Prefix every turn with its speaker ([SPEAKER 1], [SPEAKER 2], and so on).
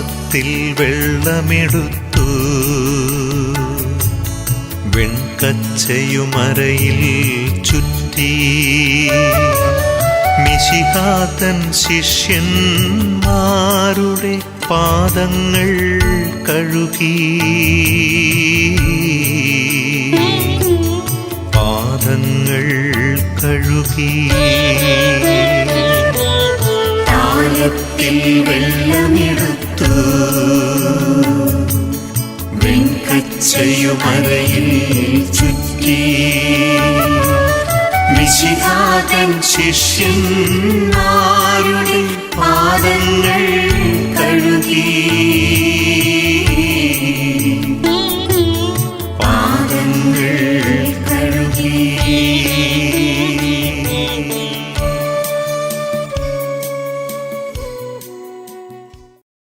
[SPEAKER 1] താളത്തിൽ വെള്ളമെടുത്തു. വെൺകച്ചയുമറയിൽ ചുറ്റി. മിശിഹാതൻ ശിഷ്യന്മാരുടെ പാദങ്ങൾ കഴുകി. പാദങ്ങൾ കഴുകി.
[SPEAKER 2] താലത്തിൽ വെൺകച്ചയുമലയിൽ ചുറ്റി. ശിഷ്യൻ ആരുടെ പാദങ്ങൾ കഴുകി. പാദങ്ങൾ കഴുകി.